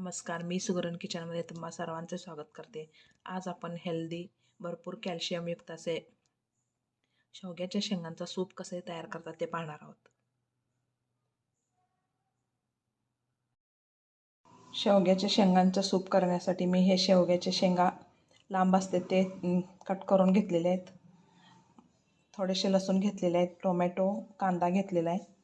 नमस्कार मी सुगरण किचनमध्ये तुम्हा सर्वांचे स्वागत करते. आज आपण हेल्दी भरपूर कॅल्शियमयुक्त असे शेवग्याच्या शेंगांचा सूप कसे तयार करतात ते पाहणार आहोत. शेवग्याच्या शेंगांचा सूप करण्यासाठी मी हे शेवग्याचे शेंगा लांब असते ते कट करून घेतलेले आहेत. थोडेसे लसूण घेतलेले आहेत टोमॅटो कांदा घेतलेला आहे.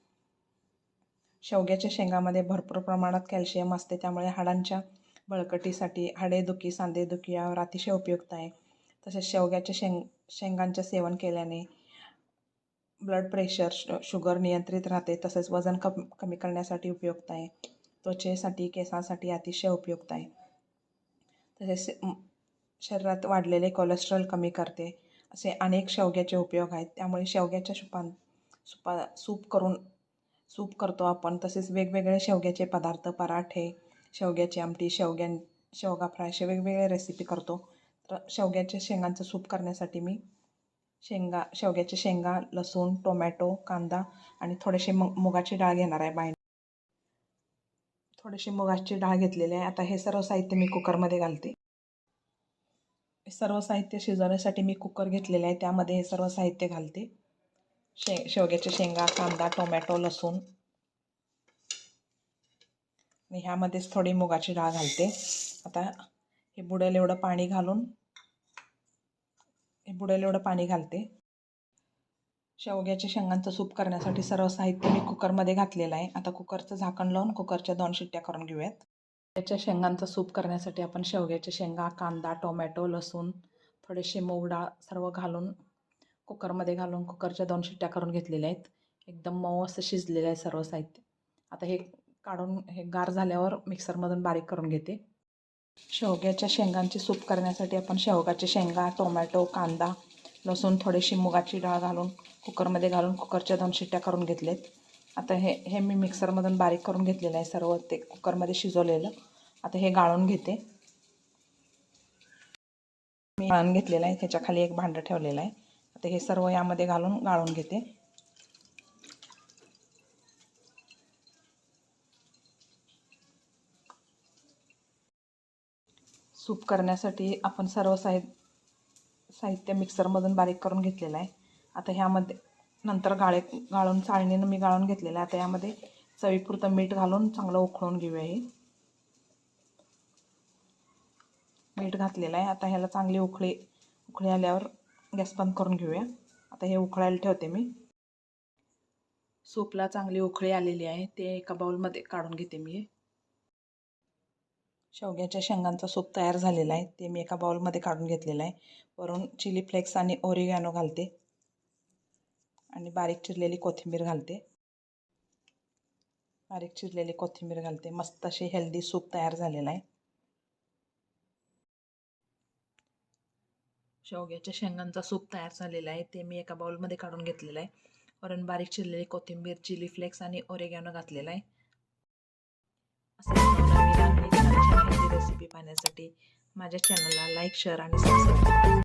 शेवग्याच्या शेंगामध्ये भरपूर प्रमाणात कॅल्शियम असते त्यामुळे हाडांच्या बळकटीसाठी हाडेदुखी सांधेदुखी यावर अतिशय उपयुक्त आहे. तसेच शेवग्याच्या शेंग शेंगांचे सेवन केल्याने ब्लड प्रेशर शुगर नियंत्रित राहते तसेच वजन कम कमी करण्यासाठी उपयुक्त आहे. त्वचेसाठी केसांसाठी अतिशय उपयुक्त आहे. तसेच शरीरात वाढलेले कोलेस्ट्रॉल कमी करते असे अनेक शेवग्याचे उपयोग आहेत. त्यामुळे शेवग्याच्या सुपां सुपा सूप करून सूप करतो आपण. तसेच वेगवेगळे शेवग्याचे पदार्थ पराठे शेवग्याची आमटी शेवग्या शेवगा फ्राय असे वेगवेगळे रेसिपी करतो. तर शेवग्याच्या शेंगांचं सूप करण्यासाठी मी शेंगा शेवग्याचे शेंगा लसूण टोमॅटो कांदा आणि थोडेसे मु मुगाची डाळ घेणार आहे बाय थोडेसे मुगाची डाळ घेतलेली आहे. आता हे सर्व साहित्य मी कुकरमध्ये घालते. हे सर्व साहित्य शिजवण्यासाठी मी कुकर घेतलेले आहे. त्यामध्ये हे सर्व साहित्य घालते. शे शेवग्याच्या शेंगा कांदा टोमॅटो लसूण. आणि ह्यामध्येच थोडी मुगाची डाळ घालते. आता हे बुडेल एवढं पाणी घालून हे बुडेल एवढं पाणी घालते. शेवग्याच्या शेंगांचं सूप करण्यासाठी सर्व साहित्य मी कुकरमध्ये घातलेलं आहे. आता कुकरचं झाकण लावून कुकरच्या दोन शिट्ट्या करून घेऊयात. त्याच्या शेंगांचं सूप करण्यासाठी आपण शेवग्याच्या शेंगा कांदा टोमॅटो लसूण थोडेसे मूग डाळ सर्व घालून कुकरमध्ये घालून कुकरच्या दोन शिट्ट्या करून घेतलेल्या आहेत. एकदम मऊ असं शिजलेलं आहे सर्व साहित्य. आता हे काढून हे गार झाल्यावर मिक्सरमधून बारीक करून घेते. शेवग्याच्या शेंगांची सूप करण्यासाठी आपण शेवगाच्या शेंगा टोमॅटो कांदा लसूण थोडीशी मुगाची डाळ घालून कुकरमध्ये घालून कुकरच्या दोन शिट्ट्या करून घेतलेत. आता हे हे मी मिक्सरमधून बारीक करून घेतलेलं आहे सर्व ते कुकरमध्ये शिजवलेलं. आता हे गाळून घेते. मी गाळून घेतलेलं आहे त्याच्याखाली एक भांडं ठेवलेलं आहे. आता हे सर्व यामध्ये घालून गाळून घेते. सूप करण्यासाठी आपण सर्व साहि साहित्य मिक्सरमधून बारीक करून घेतलेलं आहे. आता ह्यामध्ये नंतर गाळे गाळून चाळणीनं मी गाळून घेतलेलं आहे. आता यामध्ये चवीपुरतं मीठ घालून चांगलं उकळून घेऊया हे. मीठ घातलेलं आहे. आता ह्याला चांगली उकळी उकळी आल्यावर गॅस बंद करून घेऊया. आता हे उकळायला ठेवते मी. सूपला चांगली उकळी आलेली आहे. ते एका बाउलमध्ये काढून घेते मी हे. शेवग्याच्या शेंगांचा सूप तयार झालेला आहे. ते मी एका बाउलमध्ये काढून घेतलेलं आहे. वरून चिली फ्लेक्स आणि ओरिगॅनो घालते. आणि बारीक चिरलेली कोथिंबीर घालते. बारीक चिरलेली कोथिंबीर घालते. मस्त अशी हेल्दी सूप तयार झालेला आहे. शेवग्याच्या शेंगांचा सूप तयार झालेला आहे. ते मी एका बाउलमध्ये काढून घेतलेलं आहे. वरण बारीक चिरलेली कोथिंबीर चिली फ्लेक्स आणि ओरेगॅनो घातलेला आहे. असं रेसिपी पाहण्यासाठी माझ्या चॅनलला लाईक शेअर आणि सबस्क्राईब